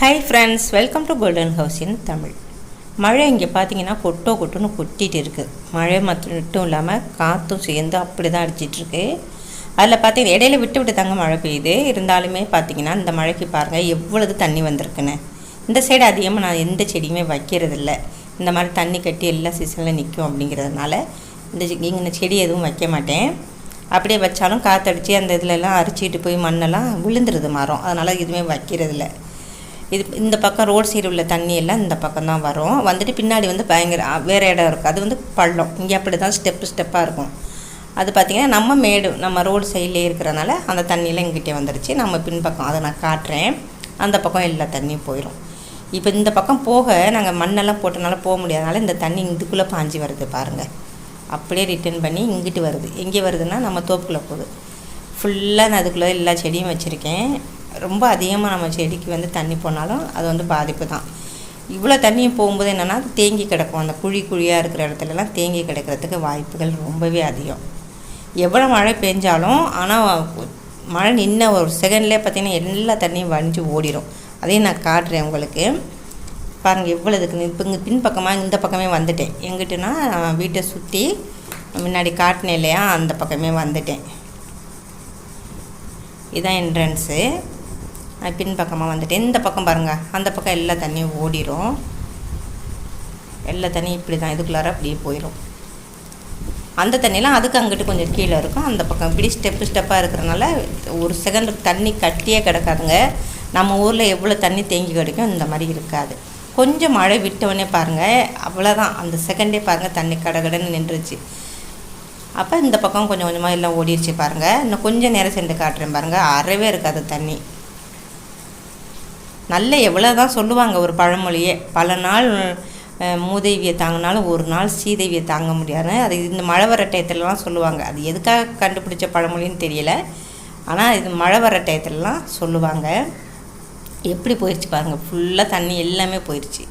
Hi friends welcome to golden house in Tamil மழை இங்கே பார்த்தீங்கன்னா கொட்டோ கொட்டுன்னு கொட்டிகிட்டு இருக்குது மழை மட்டும் இல்லாமல் காற்றும் சேர்ந்து அப்படி தான் அடிச்சிட்ருக்கு அதில் பார்த்தீங்கன்னா இடையில விட்டு விட்டு தாங்க மழை பெய்யுது. இருந்தாலுமே பார்த்தீங்கன்னா இந்த மழைக்கு பாருங்கள் எவ்வளவு தண்ணி வந்திருக்குன்னு. இந்த சைடு அதிகமாக நான் எந்த செடியுமே வைக்கிறதில்ல. இந்த மாதிரி தண்ணி கட்டி எல்லா சீசனில் நிற்கும் அப்படிங்கிறதுனால இந்த செ- இங்கே செடி எதுவும் வைக்க மாட்டேன். அப்படியே வச்சாலும் காற்றடிச்சு அந்த இதுலலாம் அரிச்சிட்டு போய் மண்ணெல்லாம் விழுந்துருது மரம். அதனால் எதுவுமே வைக்கிறதில்ல. இது இந்த பக்கம் ரோட் சைடு உள்ள தண்ணி எல்லாம் இந்த பக்கம் தான் வரும். வந்துட்டு பின்னாடி வந்து பயங்கர வேறு வேற இடம் இருக்குது அது வந்து பள்ளம். இங்கே அப்படி தான் ஸ்டெப்பு ஸ்டெப்பாக இருக்கும். அது பார்த்திங்கன்னா நம்ம மேடு நம்ம ரோடு சைட்லேயே இருக்கிறனால அந்த தண்ணியெல்லாம் இங்கிட்டே வந்துடுச்சு நம்ம பின்பக்கம் அதை நான் காட்டுறேன். அந்த பக்கம் எல்லா தண்ணியும் போயிடும் இப்போ இந்த பக்கம் போக நாங்கள் மண்ணெல்லாம் போட்டனால போக முடியாதனால இந்த தண்ணி இதுக்குள்ளே பாஞ்சி வருது பாருங்கள் அப்படியே ரிட்டர்ன் பண்ணி இங்கிட்டு வருது. எங்கே வருதுன்னா நம்ம தோப்புக்குள்ளே போகுது. ஃபுல்லாக நான் அதுக்குள்ளே எல்லா செடியும் வச்சுருக்கேன். ரொம்ப அதிகமாக நம்ம செடிக்கு வந்து தண்ணி போனாலும் அது வந்து பாதிப்பு தான் இவ்வளோ தண்ணியும் போகும்போது என்னென்னா தேங்கி கிடக்கும். அந்த குழி குழியாக இருக்கிற இடத்துலலாம் தேங்கி கிடக்கிறதுக்கு வாய்ப்புகள் ரொம்பவே அதிகம். எவ்வளோ மழை பெஞ்சாலும் ஆனால் மழை நின்ன ஒரு செகண்ட்லேயே பார்த்தீங்கன்னா எல்லா தண்ணியும் வடிஞ்சு ஓடிடும் அதையும் நான் காட்டுறேன் உங்களுக்கு. பாருங்கள் எவ்வளோ இதுக்கு இப்போ இங்கே பின்பக்கமாக இந்த பக்கமே வந்துட்டேன். எங்கிட்டனா வீட்டை சுற்றி முன்னாடி காட்டினேன் இல்லையா அந்த பக்கமே வந்துட்டேன். இதான் என்ட்ரன்ஸு நான் பின்பக்கமாக வந்துட்டேன் இந்த பக்கம் பாருங்கள் அந்த பக்கம் எல்லா தண்ணியும் ஓடிரும். எல்லா தண்ணியும் இப்படி தான் இதுக்குள்ளார அப்படியே போயிடும் அந்த தண்ணியெலாம் அதுக்கு அங்கிட்டு கொஞ்சம் கீழே இருக்கும். அந்த பக்கம் இப்படி ஸ்டெப்பு ஸ்டெப்பாக இருக்கிறனால ஒரு செகண்ட் தண்ணி கட்டியே கிடக்காதுங்க. நம்ம ஊரில் எவ்வளோ தண்ணி தேங்கி கிடைக்கும்? இந்த மாதிரி இருக்காது. கொஞ்சம் மழை விட்டவொடனே பாருங்கள் அவ்வளோதான் அந்த செகண்டே பாருங்கள் தண்ணி கடகடன்னு நின்றுச்சு. அப்போ இந்த பக்கம் கொஞ்சம் கொஞ்சமாக எல்லாம் ஓடிடுச்சு பாருங்கள் இன்னும் கொஞ்சம் நேரம் சென்று காட்டுறேன் பாருங்கள் அறவே இருக்காது தண்ணி. நல்ல எவ்வளோ தான் சொல்லுவாங்க ஒரு பழமொழியே. பல நாள் மூதேவியை தாங்கினாலும் ஒரு நாள் சீதேவியை தாங்க முடியாது அது இந்த மழை வர டயத்துலலாம் சொல்லுவாங்க. அது எதுக்காக கண்டுபிடிச்ச பழமொழின்னு தெரியல. ஆனால் இது மழை வர டயத்துலலாம் சொல்லுவாங்க. எப்படி போயிடுச்சு பாருங்கள் ஃபுல்லாக தண்ணி எல்லாமே போயிடுச்சு